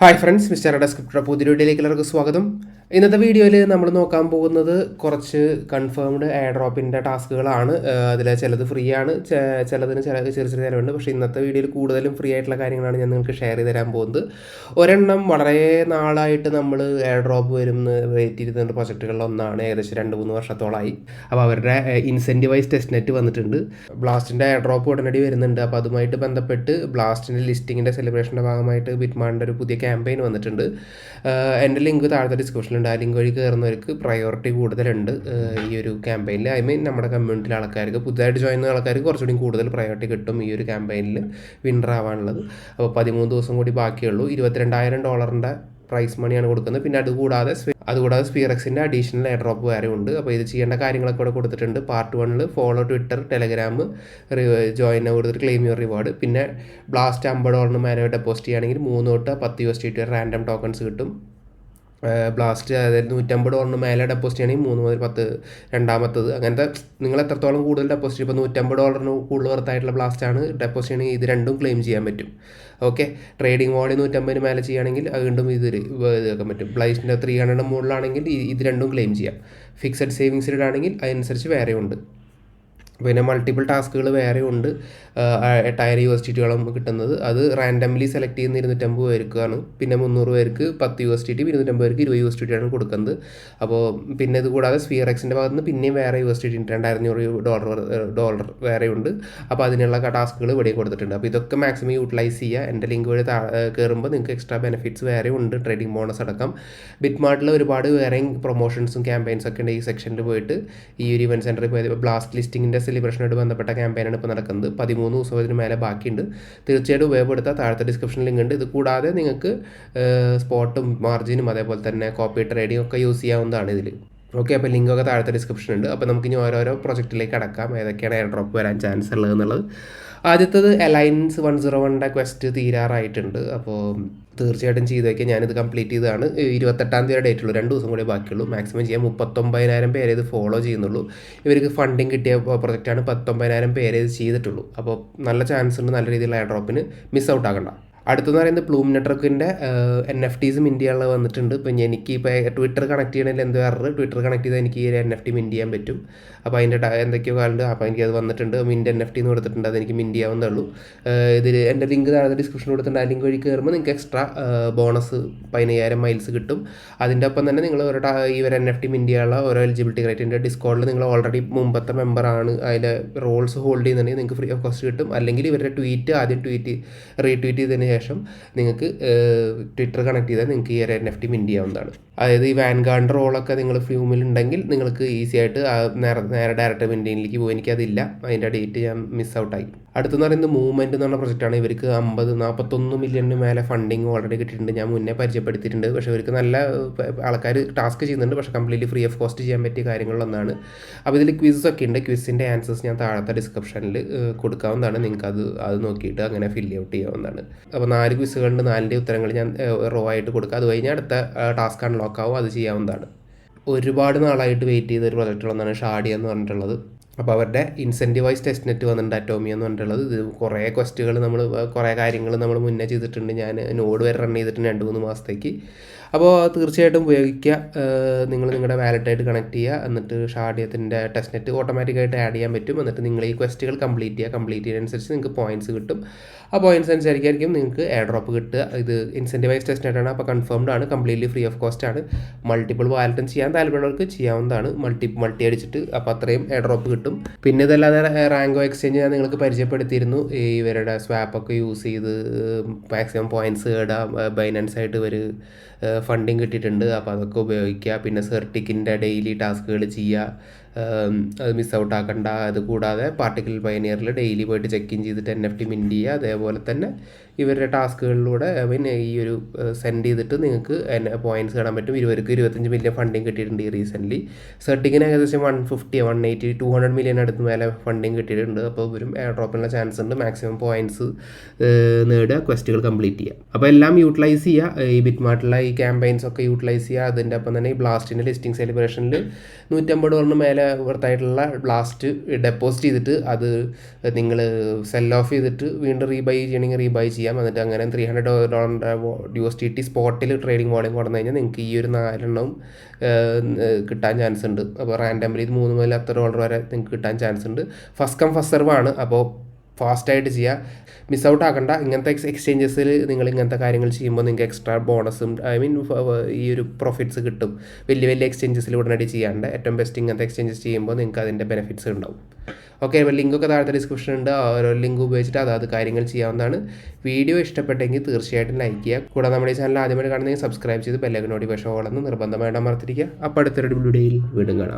Hi friends mister ഡെസ്ക്രിപ്റ്റർ പുതിയ വീഡിയോയിലേക്ക് എല്ലാവർക്കും സ്വാഗതം. ഇന്നത്തെ വീഡിയോയിൽ നമ്മൾ നോക്കാൻ പോകുന്നത് കുറച്ച് കൺഫേംഡ് എയർ ഡ്രോപ്പിന്റെ ടാസ്കുകളാണ്. അതിൽ ചിലത് ഫ്രീ ആണ്. ചിലതിന് ചില ചെറിയ ചെറിയ ചിലവുണ്ട്. പക്ഷേ ഇന്നത്തെ വീഡിയോയിൽ കൂടുതലും ഫ്രീ ആയിട്ടുള്ള കാര്യങ്ങളാണ് ഞാൻ നിങ്ങൾക്ക് ഷെയർ ചെയ്ത് തരാൻ പോകുന്നത്. ഒരെണ്ണം വളരെ നാളായിട്ട് നമ്മൾ എയർ ഡ്രോപ്പ് വരും എന്ന് വെയിറ്റ് ചെയ്തിരുന്ന പ്രൊജക്റ്റുകളിൽ ഒന്നാണ്. ഏകദേശം രണ്ട് മൂന്ന് വർഷത്തോളമായി അപ്പോൾ അവരുടെ ഇൻസെന്റീവൈസ് ടെസ്റ്റ് നെറ്റ് വന്നിട്ടുണ്ട്. ബ്ലാസ്റ്റിന്റെ എയർ ഡ്രോപ്പ് ഉടനടി വരുന്നുണ്ട്. അപ്പോൾ അതുമായിട്ട് ബന്ധപ്പെട്ട് ബ്ലാസ്റ്റിന്റെ ലിസ്റ്റിങ്ങിന്റെ സെലിബ്രേഷന്റെ ഭാഗമായിട്ട് ബിറ്റ്മാന്റെ ഒരു പുതിയ ക്യാമ്പയിൻ വന്നിട്ടുണ്ട്. എന്റെ ലിങ്ക് താഴത്തെ ഡിസ്ക്രിപ്ഷനിലുണ്ട് ആ ലിങ്ക് വഴി കയറുന്നവർക്ക് പ്രയോറിറ്റി കൂടുതലുണ്ട്. ഈ ഒരു ക്യാമ്പയിനിൽ ഐ മീൻ നമ്മുടെ കമ്മ്യൂണിറ്റിയിലെ ആൾക്കാർക്ക് പുതുതായിട്ട് ജോയിൻ ചെയ്യുന്ന ആൾക്കാർക്ക് കുറച്ചുകൂടി കൂടുതൽ പ്രയോറിറ്റി കിട്ടും ഈ ഒരു ക്യാമ്പയിനിൽ വിന്നർ ആവാനുള്ളത്. അപ്പോൾ പതിമൂന്ന് ദിവസം കൂടി ബാക്കിയുള്ളൂ. ഇരുപത്തിരണ്ടായിരം ഡോളറിന്റെ പ്രൈസ് മണിയാണ് കൊടുക്കുന്നത്. പിന്നെ അതുകൂടാതെ അതുകൂടാതെ സ്പീറക്സിന്റെ അഡീഷണൽ എയർ ഡ്രോപ്പ് വേറെ ഉണ്ട്. അപ്പോൾ ഇത് ചെയ്യേണ്ട കാര്യങ്ങളൊക്കെ ഇവിടെ കൊടുത്തിട്ടുണ്ട്. പാർട്ട് വണ്ണിൽ ഫോളോ ട്വിറ്റർ ടെലഗ്രാം ജോയിൻ കൊടുത്തിട്ട് ക്ലെയിം യുവർ റിവാർഡ് പിന്നെ ബ്ലാസ്റ്റ് അമ്പത് ഡോളറിന് മേലെ ഡെപ്പോസിറ്റ് ചെയ്യുകയാണെങ്കിൽ മൂന്ന് തൊട്ട് പത്ത് യു എസ് റാൻഡം ടോക്കൺസ് കിട്ടും. ബ്ലാസ്റ്റ് അതായത് നൂറ്റമ്പത് ഡോളറിന് മേലെ ഡെപ്പോസിറ്റ് ആണെങ്കിൽ മൂന്ന് മുതൽ പത്ത് രണ്ടാമത്തത്. അങ്ങനത്തെ നിങ്ങൾ എത്രത്തോളം കൂടുതൽ ഡെപ്പോസിറ്റ് ഇപ്പോൾ നൂറ്റമ്പത് ഡോളറിന് കൂടുതൽ വർത്തായിട്ടുള്ള ബ്ലാസ്റ്റ് ആണ് ഡെപ്പോസിറ്റ് ആണെങ്കിൽ ഇത് രണ്ടും ക്ലെയിം ചെയ്യാൻ പറ്റും. ഓക്കെ ട്രേഡിംഗ് വോളി നൂറ്റമ്പതിന് മേലെ ചെയ്യുകയാണെങ്കിൽ വീണ്ടും ഇത് ഇതാക്കാൻ പറ്റും. ബ്ലൈസിന്റെ ത്രീ ഹൺഡ്രഡ് മുകളിലാണെങ്കിൽ ഇത് രണ്ടും ക്ലെയിം ചെയ്യാം. ഫിക്സഡ് സേവിങ്സ് ഇടാണെങ്കിൽ അതനുസരിച്ച് വേറെ ഉണ്ട് പിന്നെ മൾട്ടിപ്പിൾ ടാസ്കുകൾ വേറെ ഉണ്ട്. എട്ടായിരം യു എസ് ടി കിട്ടുന്നത്. അത് റാൻഡംലി സെലക്ട് ചെയ്യുന്ന ഇരുന്നൂറ്റമ്പത് പേർക്കാണ്. പിന്നെ മുന്നൂറ് പേർക്ക് പത്ത് യു എസ് ടി ടി ഇരുന്നൂറ്റമ്പത് പേർക്ക് ഇരുപത് യു എസ് ടി കൊടുക്കുന്നത്. അപ്പോൾ പിന്നെ ഇത് കൂടാതെ സ്ഫിയർ എക്സിന്റെ ഭാഗത്ത് നിന്ന് പിന്നെയും വേറെ യു എസ് ടി ടി രണ്ടായിരത്തഞ്ഞൂറ് ഡോളർ ഡോളർ വേറെ ഉണ്ട്. അപ്പോൾ അതിനുള്ള ടാസ്കുകൾ ഇവിടെ കൊടുത്തിട്ടുണ്ട്. അപ്പോൾ ഇതൊക്കെ മാക്സിമം യൂട്ടിലൈസ് ചെയ്യുക. എന്റെ ലിങ്ക് വഴി കയറുമ്പോൾ നിങ്ങൾക്ക് എക്സ്ട്രാ ബെനിഫിറ്റ്സ് വേറെ ഉണ്ട്. ട്രേഡിംഗ് ബോണസ് അടക്കം. ബിറ്റ്മാർട്ടിൽ ഒരുപാട് വേറെയും പ്രൊമോഷൻസും ക്യാമ്പയിൻസ് ഒക്കെ ഉണ്ട് ഈ സെക്ഷനിൽ പോയിട്ട്. ഈ ഒരു ഇവന്റ് സെന്ററിൽ പോയത്. ബ്ലാസ്റ്റ് ലിസ്റ്റിങ്ങിന്റെ സെലിബ്രേഷനായിട്ട് ബന്ധപ്പെട്ട ക്യാമ്പയിനാണ് ഇപ്പോൾ നടക്കുന്നത്. പതിമൂന്ന് ദിവസം ഇതിന് മേലെ ബാക്കിയുണ്ട്. തീർച്ചയായിട്ടും ഉപയോഗപ്പെടുത്താം താഴത്തെ ഡിസ്ക്രിപ്ഷൻ ലിങ്ക് ഉണ്ട്. ഇത് കൂടാതെ നിങ്ങൾക്ക് സ്പോട്ടും മാർജിനും അതേപോലെ തന്നെ കോപ്പി ട്രേഡിംഗ് ഒക്കെ യൂസ് ചെയ്യാവുന്നതാണ് ഇതിൽ ഓക്കെ അപ്പോൾ ലിങ്കൊക്കെ താഴത്തെ ഡിസ്ക്രിപ്ഷൻ ഉണ്ട്. അപ്പോൾ നമുക്ക് ഇനി ഓരോരോ പ്രൊജക്റ്റിലേക്ക് അടക്കാം. ഏതൊക്കെയാണ് എയർ ഡ്രോപ്പ് വരാൻ ചാൻസ് ഉള്ളത് എന്നുള്ളത്. ആദ്യത്തത് അലയൻസ് വൺ സീറോ വണ്ണിന്റെ ക്വസ്റ്റ് തീരാറായിട്ടുണ്ട്. അപ്പോൾ തീർച്ചയായിട്ടും ചെയ്ത് വയ്ക്കുക ഞാനിത് കംപ്ലീറ്റ് ചെയ്തതാണ്. ഇരുപത്തെട്ടാം തീയതി ഡേറ്റ് ഉള്ളൂ. രണ്ട് ദിവസം കൂടി ബാക്കിയുള്ളൂ. മാക്സിമം ചെയ്യാൻ മുപ്പത്തൊമ്പതിനായിരം പേരെ ഇത് ഫോളോ ചെയ്യുന്നുള്ളൂ. ഇവർക്ക് ഫണ്ടിങ് കിട്ടിയ പ്രൊജക്റ്റാണ് പത്തൊമ്പതിനായിരം പേരെ ഇത് ചെയ്തിട്ടുള്ളൂ. അപ്പോൾ നല്ല ചാൻസ് ഉണ്ട്. നല്ല രീതിയിലുള്ള എയർ ഡ്രോപ്പിന് മിസ് ഔട്ട് ആകണ്ട അടുത്തെന്ന് പറയുന്നത് പ്ലൂം നെറ്റ്വർക്കിന്റെ എൻ എഫ് ടീസും ഇന്ത്യയിലുള്ള വന്നിട്ടുണ്ട്. ഇപ്പം എനിക്ക് ഇപ്പോൾ ട്വിറ്റർ കണക്ട് ചെയ്യണമെങ്കിൽ എന്തോ എറർ ട്വിറ്റർ കണക്ട് ചെയ്താൽ എനിക്ക് ഈ എൻ എഫ് ടി മിന്റ് ചെയ്യാൻ പറ്റും. അപ്പോൾ അതിന്റെ എന്തൊക്കെയോ കാലുണ്ട്. അപ്പോൾ എനിക്ക് അത് വന്നിട്ടുണ്ട്. മിന്റ് എൻ എഫ് ടി എന്ന് കൊടുത്തിട്ടുണ്ട്. അതെനിക്ക് മിന്റ് ചെയ്യാവുന്നേ ഉള്ളൂ ഇതിൽ എന്റെ ലിങ്ക് താഴെ ഡിസ്ക്രിപ്ഷൻ കൊടുത്തിട്ടുണ്ട്. ആ ലിങ്ക് വഴി കയറുമ്പോൾ നിങ്ങൾക്ക് എക്സ്ട്രാ ബോണസ് പതിനയ്യായിരം മൈൽസ് കിട്ടും. അതിന്റെ ഒപ്പം തന്നെ നിങ്ങൾ ഒരു ഈ ഒരു എൻ എഫ് ടി മിന്റ് ചെയ്യാനുള്ള ഓരോ എലിജിബിലിറ്റി ക്രൈറ്റീരിയ ഡിസ്കൗണ്ടിൽ നിങ്ങൾ ഓൾറെഡി മുമ്പത്തെ മെമ്പറാണ് അതിന്റെ റോൾസ് ഹോൾഡ് ചെയ്യുന്നുണ്ടെങ്കിൽ നിങ്ങൾക്ക് ഫ്രീ ഓഫ് കോസ്റ്റ് കിട്ടും. അല്ലെങ്കിൽ ഇവരുടെ ട്വീറ്റ് ആദ്യം ട്വീറ്റ് റീട്വീറ്റ് ചെയ്തതിന് ശേഷം നിങ്ങൾക്ക് ട്വിറ്റർ കണക്ട് ചെയ്താൽ നിങ്ങൾക്ക് ഈ ഒരു എൻ എഫ് ടി മിന്റ് ചെയ്യാവുന്നതാണ്. അതായത് ഈ വാൻഗാർഡ് റോളൊക്കെ നിങ്ങൾ ഫ്യൂമിൽ ഉണ്ടെങ്കിൽ നിങ്ങൾക്ക് ഈസി ആയിട്ട് നേരെ നേരെ ഡയറക്റ്റ് മിന്റിലേക്ക് പോകും എനിക്കതില്ല അതിന്റെ ഡേറ്റ് ഞാൻ മിസ് ഔട്ടായി അടുത്തെന്ന് പറയുന്നത് മൂവ്മെന്റ് എന്ന് പറഞ്ഞ പ്രൊജക്റ്റാണ് ഇവർക്ക് അമ്പത് നാൽപ്പത്തൊന്ന് മില്യണിന് മേലെ ഫണ്ടിങ് ഓൾറെഡി കിട്ടിയിട്ടുണ്ട്. ഞാൻ മുന്നേ പരിചയപ്പെടുത്തിയിട്ടുണ്ട്. പക്ഷേ ഇവർക്ക് നല്ല ആൾക്കാർ ടാസ്ക് ചെയ്യുന്നുണ്ട്. പക്ഷേ കംപ്ലീറ്റ്ലി ഫ്രീ ഓഫ് കോസ്റ്റ് ചെയ്യാൻ പറ്റിയ കാര്യങ്ങളൊന്നാണ് അപ്പോൾ ഇതിൽ ക്വിസ് ഒക്കെ ഉണ്ട്. ക്വിസിന്റെ ആൻസേഴ്സ് ഞാൻ താഴത്തെ ഡിസ്ക്രിപ്ഷനിൽ കൊടുക്കാവുന്നതാണ്. നിങ്ങൾക്ക് അത് അത് നോക്കിയിട്ട് അങ്ങനെ ഫില്ല് ഔട്ട് ചെയ്യാവുന്നതാണ്. അപ്പോൾ നാല് ക്വിസുകളുണ്ട് നാലിന്റെ ഉത്തരങ്ങൾ ഞാൻ റോ ആയിട്ട് കൊടുക്കുക അത് കഴിഞ്ഞാൽ അടുത്ത ടാസ്ക് അൺലോക്ക് ആവും. അത് ചെയ്യാവുന്നതാണ്. ഒരുപാട് നാളായിട്ട് വെയിറ്റ് ചെയ്ത ഒരു പ്രൊജക്റ്റുള്ളതാണ് ഷാഡി എന്ന് പറഞ്ഞിട്ടുള്ളത്. അപ്പോൾ അവരുടെ ഇൻസെന്റീവൈസ് ടെസ്റ്റ് നെറ്റ് വന്നിട്ടുണ്ട് അറ്റോമി എന്ന് പറഞ്ഞിട്ടുള്ളത്. ഇത് കുറേ ക്വസ്റ്റുകൾ നമ്മൾ കുറേ കാര്യങ്ങൾ നമ്മൾ മുന്നേ ചെയ്തിട്ടുണ്ട്. ഞാൻ നോഡ് വരെ റൺ ചെയ്തിട്ടുണ്ട് രണ്ട് മൂന്ന് മാസത്തേക്ക്. അപ്പോൾ തീർച്ചയായിട്ടും ഉപയോഗിക്കുക. നിങ്ങൾ നിങ്ങളുടെ വാലറ്റായിട്ട് കണക്ട് ചെയ്യുക. എന്നിട്ട് ഷാഡിയത്തിന്റെ ടെസ്റ്റ് നെറ്റ് ഓട്ടോമാറ്റിക്കായിട്ട് ആഡ് ചെയ്യാൻ പറ്റും. എന്നിട്ട് നിങ്ങൾ ഈ ക്വസ്റ്റുകൾ കംപ്ലീറ്റ് ചെയ്യുക. കംപ്ലീറ്റ് ചെയ്യുന്നതനുസരിച്ച് നിങ്ങൾക്ക് പോയിന്റ്സ് കിട്ടും. ആ പോയിന്റ്സ് അനുസരിച്ചായിരിക്കും നിങ്ങൾക്ക് എയർ ഡ്രോപ്പ് കിട്ടുക. ഇത് ഇൻസെന്റീവൈസ് ടെസ്റ്റ് നെറ്റാണ് അപ്പോൾ കൺഫേംഡ് ആണ്. കംപ്ലീറ്റ്ലി ഫ്രീ ഓഫ് കോസ്റ്റ് ആണ്. മൾട്ടിപ്പിൾ വാലറ്റും ചെയ്യാൻ താല്പര്യമുള്ളവർക്ക് ചെയ്യാവുന്നതാണ്. മൾട്ടി മൾട്ടി അടിച്ചിട്ട് അപ്പോൾ അത്രയും എയർ ഡ്രോപ്പ് കിട്ടും. പിന്നെ ഇതല്ലാതെ റാങ്കോ എക്സ്ചേഞ്ച് ഞാൻ നിങ്ങൾക്ക് പരിചയപ്പെടുത്തിയിരുന്നു. ഇവരുടെ സ്വാപ്പൊക്കെ യൂസ് ചെയ്ത് മാക്സിമം പോയിന്റ്സ് കേടാം ബൈനൻസ് ആയിട്ട് ഇവർ ഫണ്ടിങ് കിട്ടിയിട്ടുണ്ട്. അപ്പോൾ അതൊക്കെ ഉപയോഗിക്കുക. പിന്നെ സെർട്ടിക്കിന്റെ ഡെയിലി ടാസ്കുകൾ ചെയ്യുക. അത് മിസ് ഔട്ട് ആക്കണ്ട. അത് കൂടാതെ പാർട്ടിക്കൽ പയനിയറിൽ ഡെയിലി പോയിട്ട് ചെക്ക് ഇൻ ചെയ്തിട്ട് എൻ എഫ് ടി മിന്റ് ചെയ്യുക. അതേപോലെ തന്നെ ഇവരുടെ ടാസ്കുകളിലൂടെ പിന്നെ ഈ ഒരു സെൻഡ് ചെയ്തിട്ട് നിങ്ങൾക്ക് പോയിന്റ്സ് കാണാൻ പറ്റും. ഇരുപർക്ക് ഇരുപത്തഞ്ച് മില്യൺ ഫണ്ടിങ് കിട്ടിയിട്ടുണ്ട് ഈ റീസെന്റ്ലി സെർട്ടിങ്ങിന് ഏകദേശം one fifty one eighty two hundred million അടുത്ത് മേലെ ഫണ്ടിങ് കിട്ടിയിട്ടുണ്ട്. അപ്പോൾ ഇവരും എയർ ഡ്രോപ്പിനുള്ള ചാൻസ് ഉണ്ട്. മാക്സിമം പോയിന്റ്സ് നേടുക ക്വസ്റ്റുകൾ കംപ്ലീറ്റ് ചെയ്യുക. അപ്പോൾ എല്ലാം യൂട്ടിലൈസ് ചെയ്യുക. ഈ ബിറ്റ്മാർട്ടിലെ ഈ ക്യാമ്പയിൻസ് ഒക്കെ യൂട്ടിലൈസ് ചെയ്യുക. അതിന്റെ ഒപ്പം തന്നെ ഈ ബ്ലാസ്റ്റിന്റെ ലിസ്റ്റിംഗ് സെലിബ്രേഷനിൽ നൂറ്റമ്പത് ഡോളറിന് മേലെ വർത്തായിട്ടുള്ള ബ്ലാസ്റ്റ് ഡെപ്പോസിറ്റ് ചെയ്തിട്ട് അത് നിങ്ങൾ സെൽ ഓഫ് ചെയ്തിട്ട് വീണ്ടും റീബൈ ചെയ്യണമെങ്കിൽ റീബൈ ചെയ്യാം. എന്നിട്ട് അങ്ങനെ ത്രീ ഹൺഡ്രഡ് ഡോളറിന്റെ ഡി എസ് ടി ടി സ്പോട്ടിൽ ട്രേഡിംഗ് വോളിയം കൊടുന്നു കഴിഞ്ഞാൽ നിങ്ങൾക്ക് ഈ ഒരു നാലെണ്ണവും കിട്ടാൻ ചാൻസ് ഉണ്ട്. അപ്പോൾ റാൻഡംലി ഇത് മൂന്ന് മുതൽ അത്ര ഡോളർ വരെ നിങ്ങൾക്ക് കിട്ടാൻ ചാൻസ് ഉണ്ട്. ഫസ്റ്റ് കം ഫസ്റ്റ് സെർവ് ആണ്. അപ്പോൾ ഫാസ്റ്റായിട്ട് ചെയ്യുക മിസ് ഔട്ട് ആക്കണ്ട. ഇങ്ങനത്തെ എക്സ്ചേഞ്ചസിൽ നിങ്ങൾ ഇങ്ങനത്തെ കാര്യങ്ങൾ ചെയ്യുമ്പോൾ നിങ്ങൾക്ക് എക്സ്ട്രാ ബോണസും ഐ മീൻ ഈ ഒരു പ്രോഫിറ്റ്സ് കിട്ടും. വലിയ വലിയ എക്സ്ചേഞ്ചസിൽ ഉടനടി ചെയ്യാണ്ട് ഏറ്റവും ബെസ്റ്റ് ഇങ്ങനത്തെ എക്സ്ചേഞ്ചസ് ചെയ്യുമ്പോൾ നിങ്ങൾക്ക് അതിന്റെ ബെനിഫിറ്റ്സ് ഉണ്ടാവും. ഓക്കെ അപ്പോൾ ലിങ്കൊക്കെ താഴത്തെ ഡിസ്ക്രിപ്ഷൻ ഉണ്ട്. ഓരോ ലിങ്ക് ഉപയോഗിച്ചിട്ട് അതാത് കാര്യങ്ങൾ ചെയ്യാവുന്നതാണ്. വീഡിയോ ഇഷ്ടപ്പെട്ടെങ്കിൽ തീർച്ചയായിട്ടും ലൈക്ക് ചെയ്യുക. കൂടാതെ നമ്മുടെ ഈ ചാനൽ ആദ്യമായിട്ട് കാണുന്നെങ്കിൽ സബ്സ്ക്രൈബ് ചെയ്ത് ബെല്ലൈക്കൻ നോട്ടിഫിക്കേഷൻ ഓളെന്ന് നിർബന്ധമായിട്ട് അമർത്തിരിക്കുക. അപ്പോൾ അടുത്തൊരു വീഡിയോയിൽ വീണ്ടും കാണാം.